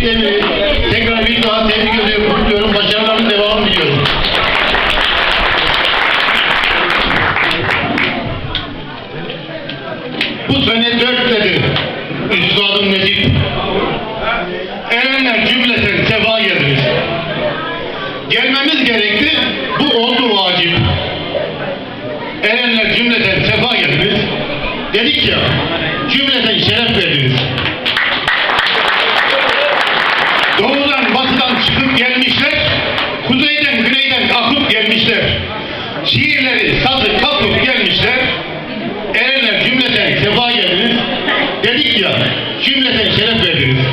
Tekrar bir daha tebrik ediyorum, kutluyorum. Başarılarının devamını. Bu sene dört dedi. Üstadım Necip. Erenler cümleten sefa geldiniz. Gelmemiz gerekti. Bu oldu vacip. Erenler cümleten sefa geldiniz. Dedik ya, cümleten şeref verdiniz. Doğudan batıdan çıkıp gelmişler, kuzeyden güneyden akıp gelmişler. Şiirleri sazı kapıp gelmişler. Erenler cümleten sefa geldiniz. Dedik ya, cümleten şeref verdiniz.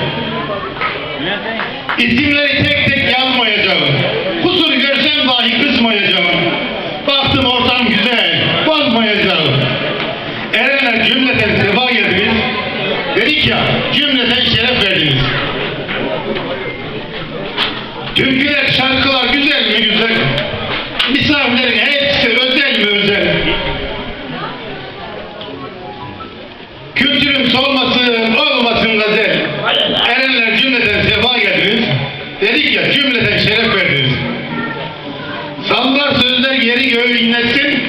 İsimleri tek tek yazmayacağım. Kusur görsem dahi kızmayacağım. Baktım ortam güzel, bozmayacağım. Erenler cümleten sefa geldiniz. Dedik ya, cümleten şeref verdiniz. Türküler, şarkılar güzel mi güzel? Misafirlerin hepsi özel mi özel? Kültürüm solmasın, olmasın gazel. Erenler cümleten sefa geldiniz. Dedik ya cümleten şeref verdiniz. Sallar sözler yeri göğü inletsin.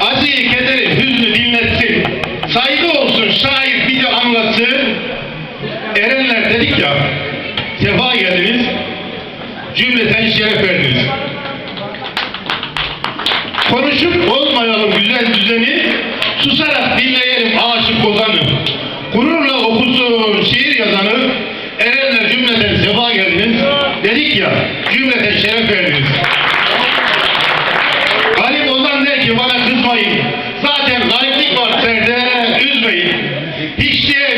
Acıyı, kederi, hüznü dinletsin. Saygı olsun şair bizi anlatsın. Erenler dedik ya sefa geldiniz. Cümleten şeref verdiniz. Konuşup bozmayalım güzel düzeni, susarak dinleyelim aşık ozanı. Gururla okusun şiir yazanı, erenler cümleten sefa geldiniz. Dedik ya, cümleten şeref verdiniz. Galip Ozan der ki bana kızmayın. Zaten gariplik var serde, üzmeyin. Hiç diye